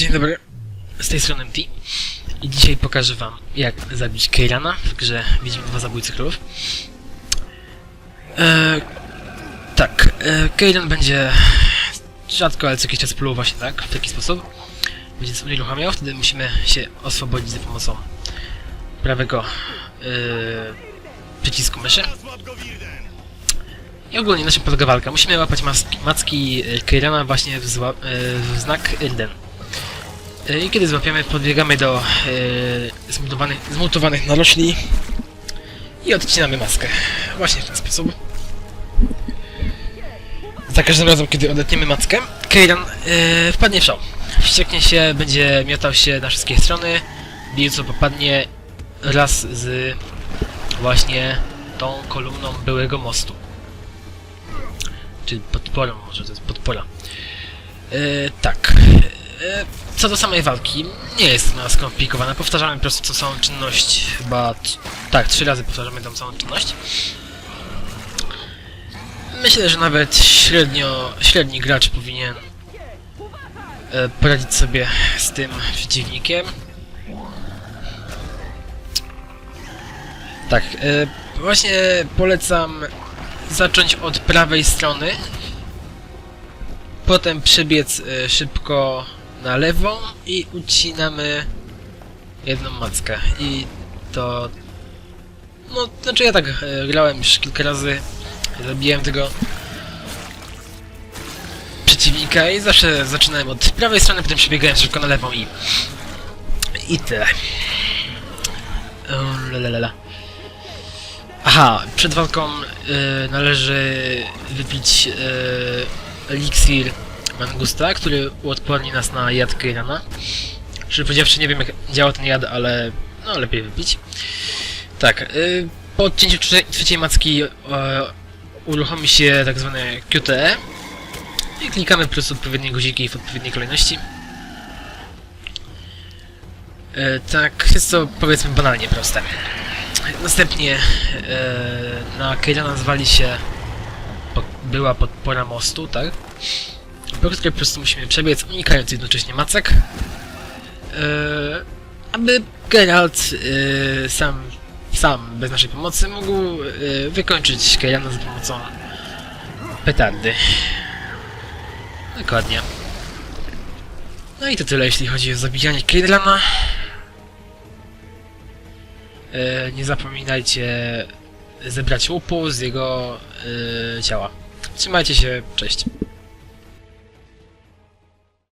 Dzień dobry, z tej strony MT i dzisiaj pokażę wam jak zabić Keirana w grze Wiedźmin dwa Zabójcy Królów. E, tak, e, Keiran będzie rzadko, ale co jakiś czas pluł właśnie tak, w taki sposób. Będzie sobie uruchamiał, wtedy musimy się oswobodzić za pomocą prawego e, przycisku myszy. I ogólnie na czym polega walka? Musimy łapać macki Keirana właśnie w, zła, e, w znak Irden. E, I kiedy złapiemy, podbiegamy do e, zmutowanych, zmutowanych narośli i odcinamy maskę. Właśnie w ten sposób. Za każdym razem, kiedy odetniemy mackę, Keiran e, wpadnie w szał. Wścieknie się, będzie miotał się na wszystkie strony, bił co popadnie raz z właśnie tą kolumną byłego mostu. Czy podporą, może to jest podpora. E, tak. E, co do samej walki, nie jest ona skomplikowana. Powtarzamy po prostu co samą czynność. Chyba. Tak, trzy razy powtarzamy tą samą czynność. Myślę, że nawet średnio, średni gracz powinien e, poradzić sobie z tym przeciwnikiem. Tak, e, właśnie polecam zacząć od prawej strony, potem przebiec szybko na lewą i ucinamy jedną mackę. I to no, znaczy ja tak e, grałem już kilka razy. Zabiłem tego przeciwnika i zawsze zaczynałem od prawej strony, potem przebiegałem szybko na lewą i i tyle. Lalalala. Aha, przed walką y, należy wypić y, eliksir Mangusta, który uodporni nas na jad Keirana. Szczerze powiedziawszy, nie wiem jak działa ten jad, ale no lepiej wypić. Tak, y, po odcięciu trzeciej, macki y, uruchomi się tak zwane QTE i klikamy prostu odpowiednie guziki w odpowiedniej kolejności. Y, tak, jest to powiedzmy banalnie proste. Następnie e, na Keirana zwali się była podpora mostu, tak? Po po prostu musimy przebiec, unikając jednocześnie macek. E, aby Geralt e, sam, sam, bez naszej pomocy, mógł e, wykończyć Keirana za pomocą petardy. Dokładnie. No i to tyle, jeśli chodzi o zabijanie Keirana. E, nie zapominajcie zebrać łupu z jego ciała. Trzymajcie się, cześć.